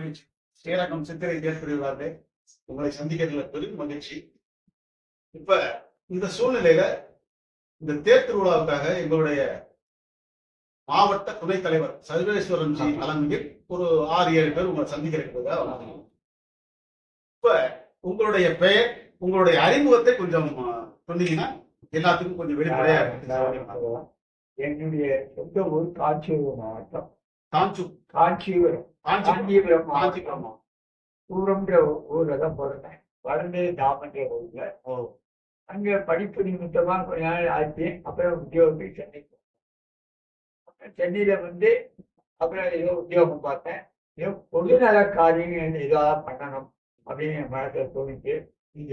மகிழ்ச்சி ஸ்ரீரங்கம் சித்திரை தேர் திருவிழாவிலே உங்களை சந்திக்கிறதுல பெரும் மகிழ்ச்சி. இப்ப இந்த சூழ்நிலையில இந்த தேர் திருவிழாவுக்காக எங்களுடைய மாவட்ட துணைத் தலைவர் சர்வேஸ்வரன் ஜி தலைமையில் ஒரு ஆறு ஏழு பேர் உங்களை சந்திக்கிறதுக்காக. இப்ப உங்களுடைய பெயர் உங்களுடைய அறிமுகத்தை கொஞ்சம் சொன்னீங்கன்னா எல்லாத்துக்கும் கொஞ்சம் வெளிப்படையா. என்னுடைய சொந்த ஊர் காஞ்சிபுரம் மாவட்டம். காஞ்சு காஞ்சிபுரம். காஞ்சி காஞ்சிபுரம் காஞ்சிபுரமா? ஊரம்ன்ற ஊர்ல தான் பிறந்தேன். வளர்ந்து தாமன்ற ஊர்ல. அங்க படிப்பு நிமித்தமா கொஞ்ச நாள் ஆச்சு. அப்புறம் உத்தியோகத்துக்கு சென்னை போனேன். அப்புறம் சென்னையில வந்து அப்புறம் ஏதோ உத்தியோகம் பார்த்தேன். ஏதோ பொதுநல காரியம் ஏதோ பண்ணணும் அப்படின்னு என் மனசுல தோணிச்சு.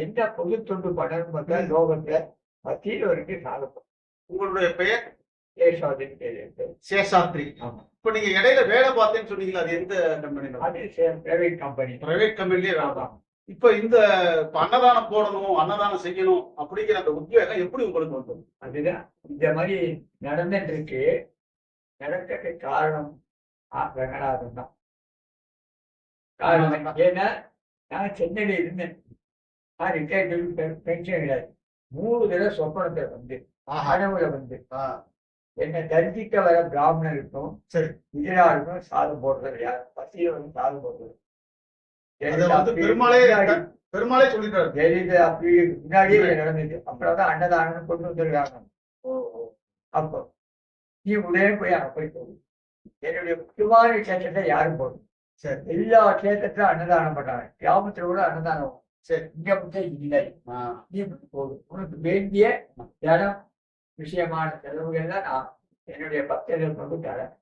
என்ன பொது தொண்டு பண்ணணும் பார்த்தா லோகத்துல மத்தியில் வரைக்கும் சாதப்போம் உங்களுடைய பெயர்? சேஷாத்ரி. இப்ப நீங்க இடையில வேலை பார்த்தேன்னு சொன்னீங்களா அது எந்த கம்பெனில பிரைவேட் கம்பெனி பிரைவேட் கம்பெனிலேயே வேலை பார்த்தோம் இப்ப இந்த அன்னதானம் போடணும் அன்னதானம் செய்யணும் அப்படிங்கிற அந்த உத்வேகம் எப்படி உங்களுக்கு வந்தது? அதுதான். இந்த மாதிரி நடந்துட்டு இருக்கு நடக்கிறதுக்கு காரணம் ரங்கநாதன் தான். காரணம் ஏன்னா நான் சென்னையில இருந்தேன். நான் ரிட்டையர்ட் பென்ஷன் கிடையாது மூணு தடவை சொப்பனத்துல வந்து கனவுல வந்து. என்ன தரிசிக்க வர பிராமணர் இருக்கும் சரி இதா இருக்கும் சாதம் போடுறது யார்? பசியில வந்து சாதம் போடுறது பெருமாளே பெருமாளே சொல்லிட்டாரு. ஜெயலலிதா அப்படி முன்னாடியே நடந்தது அப்புறம் தான் அன்னதானம் கொண்டு வந்திருக்காங்க. அப்போ நீ உடனே போய் அங்க போய் சொல்லு என்னுடைய முக்கியமான கஷேத்திரத்தை யாரும் போடும் சரி. எல்லா கஷேத்திரத்திலும் அன்னதானம் பண்றாங்க கிராமத்துல கூட அன்னதானம் சரி. இங்க மட்டும் இல்லை. ஆ, நீ உனக்கு வேண்டிய இடம் விஷயமான செலவுகள் தான் நான் என்னுடைய பக்தர்கள் கொண்டு தரேன்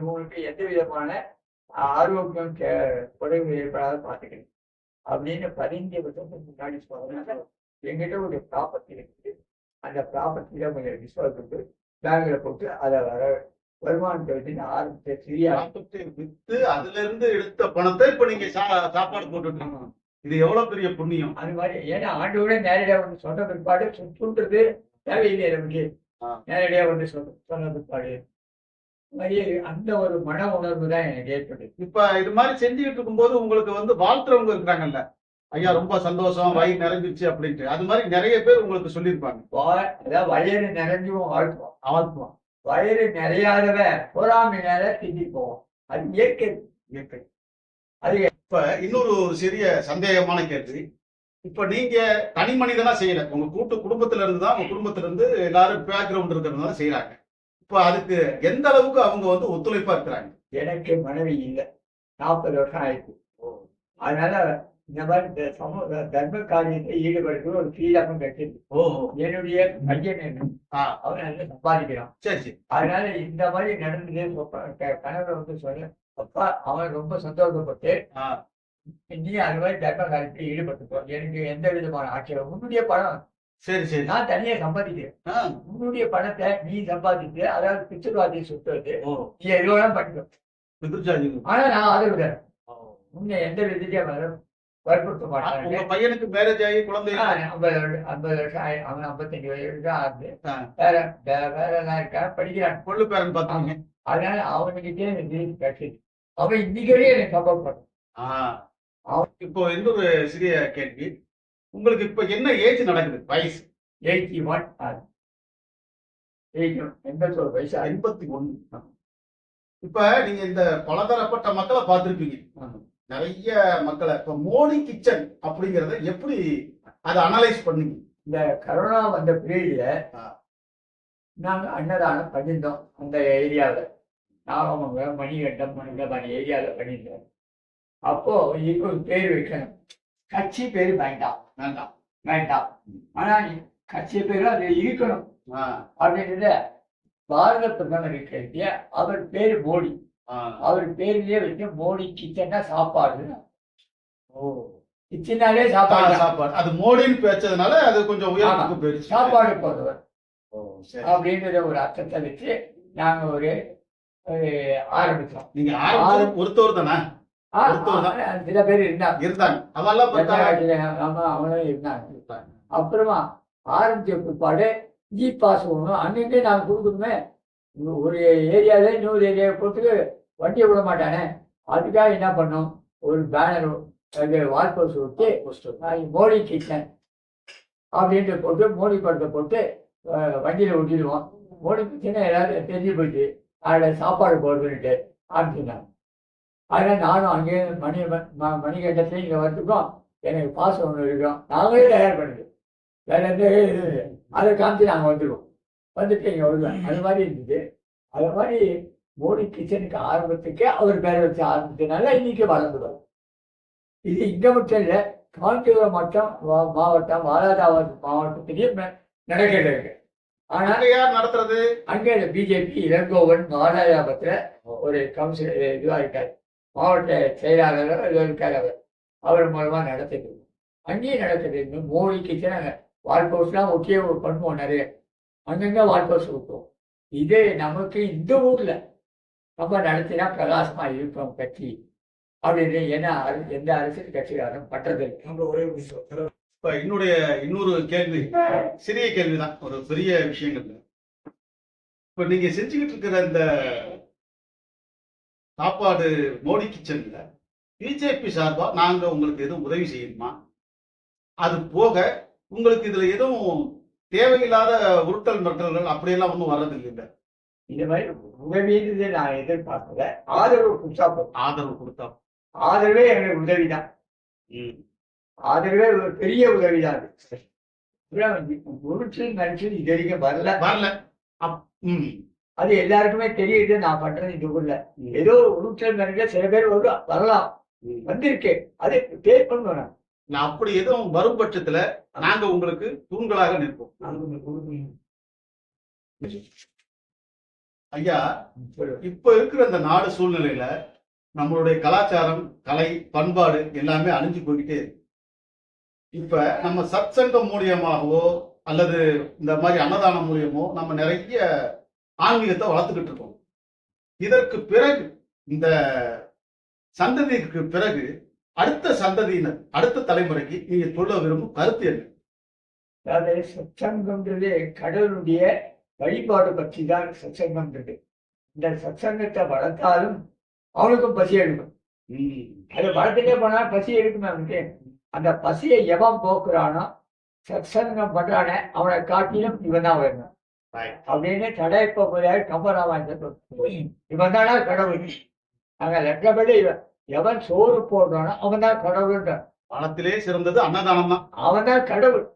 உங்களுக்கு எந்த விதமான ஆரோக்கியம் குறைவு ஏற்படாத பார்த்துக்கணும் அப்படின்னு பதினஞ்சு வருஷத்துக்கு முன்னாடி சொன்னாங்க எங்கிட்ட ஒரு ப்ராப்பர்ட்டி இருக்குது. அந்த ப்ராப்பர்ட்டியில கொஞ்சம் விசுவாசம் இருக்கு. பேங்க்ல போட்டு அதை வர வருமானத்தை வச்சு ஆரம்பிச்ச சிறிய வித்து அதுல இருந்து எடுத்த பணத்தை இப்ப நீங்க சாப்பாடு போட்டுட்டு. இது எவ்வளவு பெரிய புண்ணியம்? அது மாதிரி ஏன்னா ஆண்டோட நேரடியா வந்து சொன்ன பிற்பாடு சுற்றுன்றது தேவையில்லை நமக்கு. நேரடியா வந்து சொன்ன சொன்ன பிற்பாடு அது மாதிரி அந்த ஒரு மன உணர்வு தான் எனக்கு ஏற்பட்டது இப்ப இது மாதிரி செஞ்சுக்கிட்டு இருக்கும்போது உங்களுக்கு வந்து வாழ்த்துறவங்க இருக்கிறாங்கல்ல ஐயா ரொம்ப சந்தோஷம் வயிறு நிறைஞ்சிருச்சு அப்படின்ட்டு. அது மாதிரி நிறைய பேர் உங்களுக்கு சொல்லியிருப்பாங்க. அதாவது வயிறு நிறைஞ்சும் வாழ்த்துவோம் வாழ்த்துவான் வயிறு நிறையாதவன் பொறாமையினால திண்டி போவோம் அது இயற்கை இயற்கை. அது இப்ப இன்னொரு சிறிய சந்தேகமான கேள்வி. இப்ப நீங்க தனி மனிதனா செய்யல. உங்க கூட்டு குடும்பத்துல இருந்து தான் உங்க குடும்பத்துல இருந்து எல்லாரும் பேக்ரவுண்ட் இருக்கிறதுனால செய்யறாங்க இப்ப அதுக்கு எந்த அளவுக்கு அவங்க வந்து ஒத்துழைப்பா இருக்கிறாங்க? எனக்கு மனைவி இல்லை. நாற்பது வருஷம் ஆயிடுச்சு. அதனால இந்த மாதிரி சமூக தர்ம காரியத்தை ஈடுபடுறது ஒரு ஃப்ரீடமும் கிடைச்சது ஓஹோ என்னுடைய பையன் அவன் நல்லா சம்பாதிக்கிறான். சரி சரி. அதனால இந்த மாதிரி நடந்ததே கணவர் வந்து சொல்ல அப்பா அவன் ரொம்ப சந்தோஷப்பட்டு நீ அது மாதிரி தர்ம காரியத்தில் ஈடுபட்டுக்கோ எனக்கு எந்த விதமான ஆட்சேபம் உன்னுடைய பணம். சரி சரி. நான் தனியா சம்பாதிக்கிறேன். உன்னுடைய பணத்தை நீ சம்பாதித்து அதாவது பிச்சர்வாதியை ஓ. நீ எதுவும் பண்ணிக்கோ ஆனா நான் ஆதரவு தரேன். உன்னை எந்த விதத்தையும் வற்புறுத்த உங்க மாட்டாங்க பையனுக்கு மேரேஜ் ஆகி குழந்தை ஐம்பது ஐம்பது வருஷம் அவன் ஐம்பத்தஞ்சு வயசு ஆகுது. வேற வே- வேற எல்லாம் இருக்கா? படிக்கிறான். கொள்ளு பேரன் பாத்தீங்க அதனால அவனுக்கிட்டே கிடைச்சிது அவன் இன்னைக்கு எனக்கு சப்போர்ட் பண்ணான் ஆ. இப்போ இன்னொரு சிறிய கேள்வி. உங்களுக்கு இப்ப என்ன ஏஜ் நடக்குது? வயசு. எயிட்டி ஒன் எயிட்டி ஒன் எண்பத்தோரு வயசு. எண்பத்தி ஒண்ணு இப்ப நீங்க இந்த பலதரப்பட்ட மக்களை பார்த்திருப்பீங்க. நிறைய மக்களை. இப்ப மோடி கிச்சன் அப்படிங்கறத எப்படி அதை அனலைஸ் பண்ணீங்க? இந்த கரோனா வந்த பீரியட்ல ஆ. நாங்க அன்னதானம் பண்ணியிருந்தோம் அந்த ஏரியாவில். நாகமங்கலம் மணிகண்டம் இந்த மாதிரி ஏரியாவில் பண்ணியிருந்தோம். அப்போ இதுக்கு ஒரு பேர் வைக்கணும். கட்சி பேர் வேண்டாம் வேண்டாம் வேண்டாம். ஆனா கட்சி பேரும் அது இருக்கணும் அப்படின்றத பாரத பிரதமர் இருக்கிற அவர் பேர் மோடி. அவர் பேர்லயே வச்சு மோடி கிச்சன்னா சாப்பாடு. ஓ. கிச்சனாலே சாப்பாடு. சாப்பாடு. அது மோடின்னு பேச்சதுனால அது கொஞ்சம் உயரத்துக்கு போயிருச்சு சாப்பாடு போடுறவர் ஓ, சரி. அப்படின்ற ஒரு அர்த்தத்தை வச்சு நாங்க ஒரு ஆரம்பிச்சோம். நீங்க ஒருத்தவர் தானே? சில பேர் இருந்தாங்க. இருந்தாங்க. அவனும் இருந்தாங்க. அப்புறமா ஆரம்பிச்ச பிற்பாடு ஜி பாஸ் ஒன்றும் அன்னைக்கே நாங்கள் கொடுக்கணுமே. ஒரு ஏரியாவில் இன்னொரு ஏரியாவை பொறுத்துக்கு வண்டியை விட மாட்டானே. அதுக்காக என்ன பண்ணோம்? ஒரு பேனர் வால் போஸ்ட் விட்டு அஹ் மோடி கிச்சன் அப்படின்ட்டு போட்டு மோடி படத்தை போட்டு வண்டியில ஒட்டிடுவோம். மோடி கிச்சனை எல்லாரும் தெரிஞ்சு போயிட்டு அதில் சாப்பாடு போடுறதுன்ட்டு ஆரம்பிச்சிருந்தாங்க அதனால் நானும் அங்கேயே மணி ம- மணிக்கட்டத்தில் இங்கே வந்துட்டோம். எனக்கு பாஸ் ஒன்று இருக்கும் நாங்களே தயார் பண்ணுது வேற எந்த இது. அதை காமிச்சு நாங்கள் வந்துடுவோம் வந்துட்டு இங்கே வருவேன் அது மாதிரி இருந்தது. அது மாதிரி மோடி கிச்சனுக்கு ஆரம்பத்துக்கே அவர் பேரை வச்சு ஆரம்பிச்சதுனால இன்னைக்கு வளர்ந்துடும் இது இங்கே மட்டும் இல்லை காஞ்சிபுரம் மாவட்டம் வா- மாவட்டம் வாலாஜாபாத் மாவட்டத்திலையும் நடக்கிறது இருக்கு ஆனால் யார் நடத்துறது? அங்கே பிஜேபி இளங்கோவன் வாலாஜாபத்தில் ஒரு கவுன்சிலர் இதுவாக இருக்கார். மாவட்ட செயலாளர் இது இருக்கார் அவர் மூலமாக நடத்திட்டு நடத்துது அங்கேயும் நடத்திட்டு இந்த மோடி கிச்சன் வால் போஸ்ட்லாம் ஒட்டியே பண்ணுவோம் நிறைய. அங்கங்கே வால் போஸ்ட் விட்டுவோம் இதே நமக்கு இந்த ஊர்ல நம்ம நடத்தினா பிரகாசமாக இருப்போம் கட்சி. அப்படின்னு ஏன்னா எந்த அரசியல் கட்சிக்காரரும் ஒரே இப்ப என்னுடைய இன்னொரு கேள்வி சிறிய கேள்விதான். ஒரு பெரிய விஷயங்கள் இப்போ இப்ப நீங்க செஞ்சுக்கிட்டு இருக்கிற இந்த சாப்பாடு மோடி கிச்சன்ல பிஜேபி சார்பா நாங்க உங்களுக்கு எதுவும் உதவி செய்யணுமா? அது போக உங்களுக்கு இதுல எதுவும் தேவையில்லாத உருட்டல் மிரட்டல்கள் அப்படியெல்லாம் ஒன்றும் வர்றது இல்லை. இந்த மாதிரி உதவின்றது நான் எதிர்பார்க்கல. ஆதரவு கொடுத்தா போதும். ஆதரவு கொடுத்தா ஆதரவே எங்களுக்கு உதவி தான் ம். ஆதரவே ஒரு பெரிய உதவி தான் உருட்டு நினைச்சு இது வரைக்கும் வரல. வரல. அப்- ம். அது எல்லாருக்குமே தெரியுது நான் பண்றது ஊர்ல ஏதோ உருட்டல் நினைக்க சில பேர் வரும் வரலாம் ம். வந்திருக்கு அது பே பண்ணுவோம் நான். அப்படி எதுவும் வரும் பட்சத்துல நாங்க உங்களுக்கு தூண்களாக நிற்போம் ஐயா. இப்ப இருக்கிற இந்த நாடு சூழ்நிலையில நம்மளுடைய கலாச்சாரம் கலை பண்பாடு எல்லாமே அழிஞ்சு போய்கிட்டே இருக்கு இப்ப நம்ம சத்சங்கம் மூலியமாகவோ அல்லது இந்த மாதிரி அன்னதானம் மூலியமோ நம்ம நிறைய ஆன்மீகத்தை வளர்த்துக்கிட்டு இருக்கோம். இதற்கு பிறகு இந்த சந்ததிக்கு பிறகு அடுத்த சந்ததியினர் அடுத்த தலைமுறைக்கு நீங்க சொல்ல விரும்பும் கருத்து என்ன? அதாவது சத்சங்கம்ன்றது கடவுளுடைய வழிபாடு பற்றி தான் சத்சங்கம்ன்றது. இந்த சத்சங்கத்தை வளர்த்தாலும் அவனுக்கும் பசி எடுக்கும். அது வளர்த்துட்டே போனா பசி எடுக்குமே அவனுக்கு. அந்த பசியை எவன் போக்குறானோ சத்சங்கம் பண்றானே அவனை காட்டிலும் இவன் தான் வரணும் அப்படின்னு தடைப்ப போதாரு கம்பராமாயணத்தை இவன் தானா கடவுள். நாங்க லட்சப்படி இவன் எவன் சோறு போடுறானோ அவன் தான் கடவுள்ன்ற பணத்திலே சிறந்தது அன்னதானம் தான். அவன் தான் கடவுள்.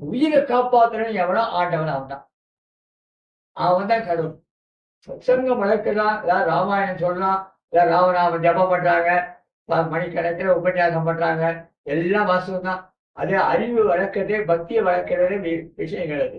உயிரை காப்பாத்துறவன் எவனோ ஆண்டவன் அவன் தான். அவன் தான் கடவுள். சத்சங்கம் வளர்க்கலாம் ஏதாவது ராமாயணம் சொல்லலாம் இல்லை ராமநாமம் ஜபம் பண்றாங்க மணிக்கணக்கில் உபன்யாசம் பண்றாங்க எல்லாம் வாசகம் தான் அது அறிவு வளர்க்கறதே பக்தியை வளர்க்கறதே விஷயங்கள் அது.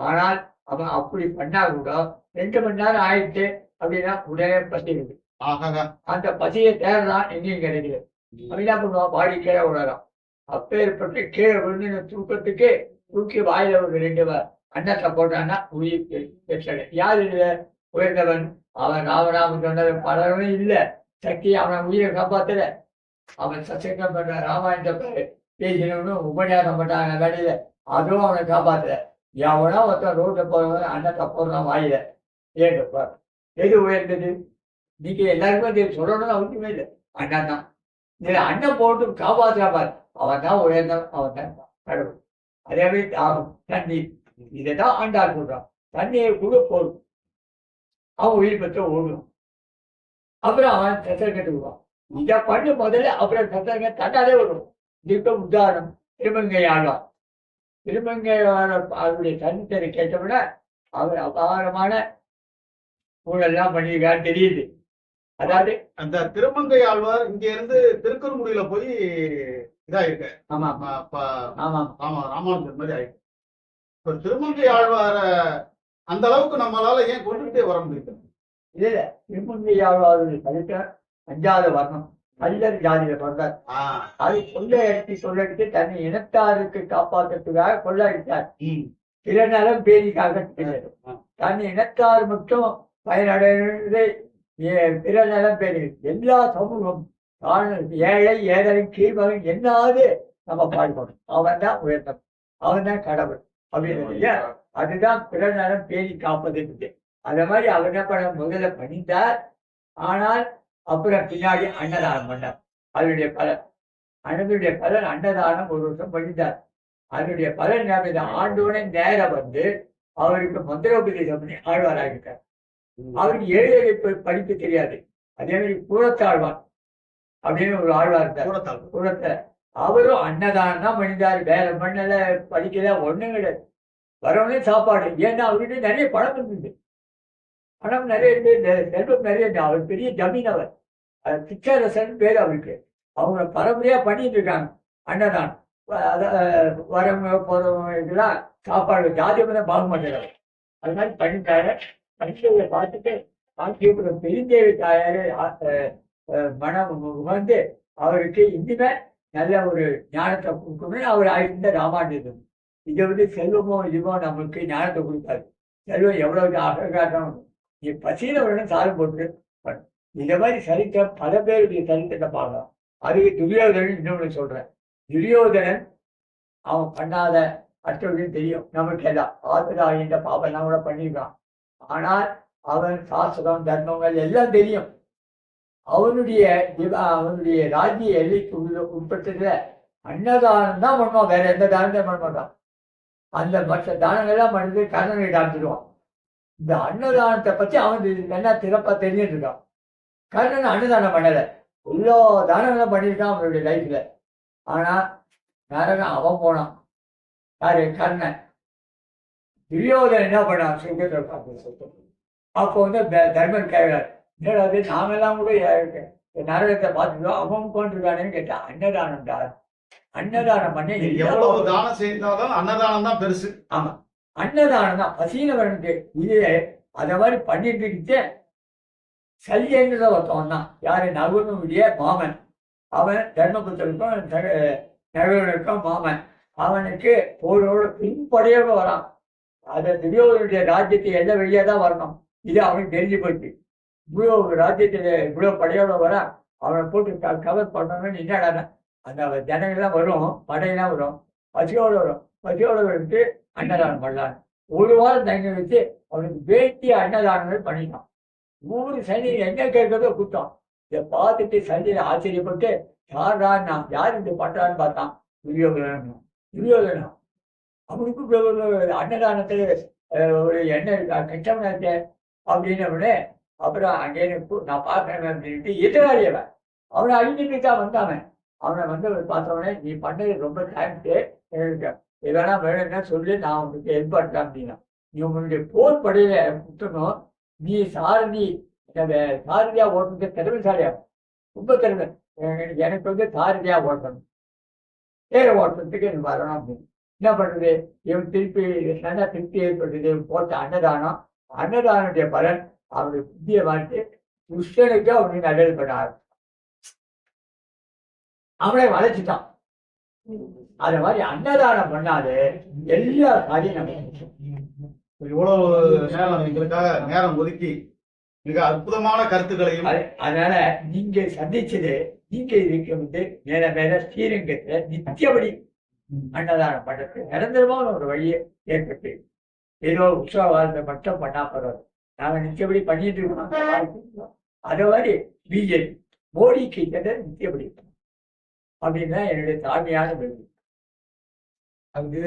ஆனால் அவன் அப்படி பண்ணா கூட ரெண்டு மணி நேரம் ஆயிடுச்சு அப்படின்னா உடனே பசி இருக்கு ஆகாக அந்த பசியை தேடுறான் எங்கேயும் கிடைக்கல. அவன் என்ன பண்ணுவான்? பாடி கீழே விழறான் அப்பேற்பட்டு கீழே விழுந்து தூக்கத்துக்கு தூக்கி வாயில ஒரு ரெண்டு அன்னத்தை போட்டான்னா உயிர் பெ- பெற்றவன். யார் இது? உயர்ந்தவன். அவன் ராமராமன் சொன்னது பலருமே இல்ல. சக்தி அவன் உயிரை காப்பாத்தல. அவன் சச்சங்கம் பண்ற ராமாயணத்தை பேசினவனும் உபன்யாசம் பண்றாங்க வேலையில. அதுவும் அவனை காப்பாத்தல. எவனா ஒருத்தன் ரோட்ல போறவன் அன்னத்தை போடுறான் வாயில. ஏன் பாரு எது உயர்ந்தது? நீங்க எல்லாருக்குமே தெரியும். சொல்லணும்னு அவசியமே இல்லை. அண்ணன் தான். இதுல அண்ணன் போட்டு காப்பாத்துறா அவன் தான் உயர்ந்தவன். அவன் தான் கடவுள். அதே மாதிரி தாகம் தண்ணீர். இதை தான் ஆண்டார் சொல்றான். தண்ணியை கூட போடும் அவன் உயிர் பெற்ற ஓடும். அப்புறம் அவன் சத்திரக்கட்டு விடுவான் இதை பண்ணு முதல்ல அப்புறம் சத்திரங்க தன்னாலே வரும் இதுக்கு உதாரணம் திருமங்கை ஆழ்வான் திருமங்கை ஆழ்வார் அவருடைய தனித்தரை கேட்டவுடனே அவர் அபாரமான ஊழல்லாம் பண்ணியிருக்காரு தெரியுது. அதாவது அந்த திருமங்கை ஆழ்வார் இங்க இருந்து திருக்குறங்குடியில போய் இதாயிருக்க. ஆமா ஆமா. ஆமா ராமானுஜர் மாதிரி ஆயிருக்கு. இப்ப திருமங்கை ஆழ்வார அந்த அளவுக்கு நம்மளால ஏன் கொண்டுகிட்டே வர முடியுது? இல்ல திருமங்கை ஆழ்வாருடைய கருத்தை அஞ்சாவது வரணும். கல்லர் ஜாதியில பிறந்தார். அது கொள்ளையடித்து கொள்ளையடித்து தன்னை இனத்தாருக்கு காப்பாற்றுறதுக்காக கொள்ளையடித்தார் ம். பிற நலம் பேரிக்காக. தன் இனத்தார் மட்டும் பயனடைகிறது ஏ- பிற நலம் பேரி எல்லா சமூகம் ஏழை ஏழை கீழ்மகன் என்னாவது நம்ம பாடுபடும். அவன் தான் உயர்ந்தவன். அவன் தான் கடவுள். அப்படின்னு? அதுதான் பிற நலம் பேணி காப்பது அந்த மாதிரி அவர் என்ன பண்ண முதல்ல பணிந்தார் ஆனால் அப்புறம் பின்னாடி அன்னதானம் பண்ணார். அதனுடைய பலன். அண்ணனுடைய பலன் அன்னதானம் ஒரு வருஷம் பண்ணிட்டார். அதனுடைய பலன் ஞாபகம். ஆண்டோனே நேரம் வந்து அவருக்கு மந்திரோபதேசம் பண்ணி ஆழ்வாராகிட்டார் அவருக்கு ப- படிப்பு தெரியாது. அதே மாதிரி கூடத்தாழ்வான் அப்படின்னு ஒரு ஆழ்வார் இருந்தார். கூடத்துல அவரும் அன்னதானம் தான் பண்ணிட்டாரு. வேற பண்ணல படிக்கல ஒண்ணும் கிடையாது. வரவனே சாப்பாடு. ஏன்னா அவர்கிட்ட நிறைய பணம் இருந்தது பணம் நிறைய செல்வம் நிறைய அவர் பெரிய ஜமீன் அவர். பிச்சரசன் பேர் அவருக்கு. அவங்க பரம்பரையா பண்ணிட்டு இருக்காங்க. அண்ணதான் வ- வரவங்க போறவங்க இதெல்லாம் சாப்பாடு ஜாதி மதம் பாகம் பண்ணுறாரு அது மாதிரி பண்ணிட்டாரு. பண்ணிட்டதை பார்த்துட்டு காஞ்சிபுரம் பெருந்தேவி தாயாரு ஆ- மனம் வந்து அவருக்கு இனிமே நல்ல ஒரு ஞானத்தை கொடுக்கணும்னு அவர் ஆயிருந்த ராமானுஜம் இதை வந்து செல்வமோ இதுவோ நம்மளுக்கு ஞானத்தை கொடுக்காது. செல்வம் எவ்வளவு அகங்காரம் நீ பசியில உடனே சாதம் போட்டு பண்ணு. இந்த மாதிரி சரித்திரம் பல பேருடைய சரித்திரத்தை பார்க்கலாம். அதுக்கு துரியோதனன் இன்னொன்று சொல்றேன் துரியோதனன் அவன் பண்ணாத மற்றவர்களுக்கு தெரியும். நமக்கு எல்லாம் ஆத்திராகின்ற பாபெல்லாம் கூட பண்ணியிருக்கான். ஆனால் அவன் சாஸ்திரம் தர்மங்கள் எல்லாம் தெரியும். அவனுடைய அவனுடைய ராஜ்ய எல்லைக்கு உள்ள உட்பட்டதுல அன்னதானம் தான் பண்ணுவான். வேற எந்த தானத்தையும் பண்ண மாட்டான். அந்த மற்ற தானங்கள்லாம் பண்ணிட்டு கர்ணனை டாக்டிடுவான் இந்த அன்னதானத்தை பத்தி அவன் என்ன திறப்பா தெரிஞ்சுட்டு இருக்கான் கர்ணன் அன்னதானம் பண்ணல. எல்லா தானங்களும் பண்ணியிருக்கான் அவனுடைய லைஃப்ல ஆனா நரகன் அவன் போனான். யாரு? கர்ணன். துரியோதன் என்ன பண்ணான்? சுருக்கத்தை பார்த்து அப்போ வந்து தர்மன் கேட்கிறார் என்னடா அது நாமெல்லாம் கூட நரகத்தை பார்த்துட்டோம் அவன் உட்காந்துருக்கானேன்னு கேட்டா அன்னதானம் தான் அன்னதானம் பண்ணி எவ்வளவு தானம் செய்தாலும் அன்னதானம் தான் பெருசு. ஆமா. அன்னதானம் தான் பசீனவனுக்கு இது அதை மாதிரி பண்ணிட்டு இருக்கிட்டு சல்யன்றத ஒருத்தவன் தான் யாரு? நகுனுடைய மாமன். அவன் தர்மபுத்தருக்கும் நகரனுக்கும் மாமன். அவனுக்கு போரோட பின்படையோட வரான். அதை துரியோகனுடைய ராஜ்யத்தை எல்லாம் வெளியே தான் வரணும். இது அவனுக்கு தெரிஞ்சு போச்சு. இவ்வளோ ராஜ்யத்துல இவ்வளோ படையோட வர அவனை போட்டு கவர் பண்ணணும்னு என்னடா அந்த ஜனங்கள்லாம் வரும் படையெல்லாம் வரும். பசியோட வரும். பசியோட வந்துட்டு அன்னதானம் பண்ணலாம். ஒரு வாரம் தங்கி வச்சு அவனுக்கு வேட்டி அன்னதானங்கள் பண்ணிட்டான். மூணு சனி என்ன கேட்கறதோ குத்தம். இதை பார்த்துட்டு சனியில் ஆச்சரியப்பட்டு யாரா நான் யார் இது பண்றான்னு பார்த்தான். துரியோதனன். துரியோகனா அவனுக்கு அன்னதானத்துல ஒரு என்ன இருக்கா கஷ்டம்னாச்சே அப்படின்னு உடனே அப்புறம் அங்கே நான் பார்க்கறேன் அப்படின்ட்டு எதிராளியவன் அவனை. அழிஞ்சுட்டு தான் வந்தாவன் அவனை. வந்து பார்த்தவனே நீ பண்ணது ரொம்ப தேங்க்ஸு இதெல்லாம் எதனா வேணும்னா சொல்லி நான் உனக்கு ஹெல்ப் பண்றேன் அப்படின்னா. நீ உங்களுடைய போர் படையில குத்தணும் நீ சாரதி இந்த சாரதியா ஓட்டுறது திறமைசாலியா ரொம்ப திறமை. எனக்கு- எனக்கு வந்து சாரதியா ஓட்டணும். தேர ஓட்டுறதுக்கு எனக்கு வரணும் அப்படின்னு. என்ன பண்ணுறது இவன் திருப்பி நல்லா திருப்தி ஏற்படுறது போட்ட அன்னதானம். அன்னதானுடைய பலன் அவருடைய புத்திய வாழ்த்து கிருஷ்ணனுக்கு அவனுக்கு நல்லது பண்ண ஆரம்பிச்சான். அவனை வளைச்சிட்டான் அது மாதிரி அன்னதானம் பண்ணாது. எல்லா நம்ம இவ்வளவு நேரம் எங்களுக்காக நேரம் ஒதுக்கி மிக அற்புதமான கருத்துக்களையும் அது- அதனால நீங்க சந்திச்சது நீங்க இதுக்கு வந்து மேல மேல ஸ்ரீரங்கத்துல நித்தியபடி அன்னதானம் பண்றது நிரந்தரமான ஒரு வழியை ஏற்பட்டு ஏதோ உற்சவாதத்தை மட்டும் பண்ணா பரவாயில்ல. நாங்க நித்தியபடி பண்ணிட்டு இருக்கோம். அதே மாதிரி பிஜேபி மோடிக்கு நித்தியபடி அப்படின்னு தான் என்னுடைய தாழ்மையான விருது அது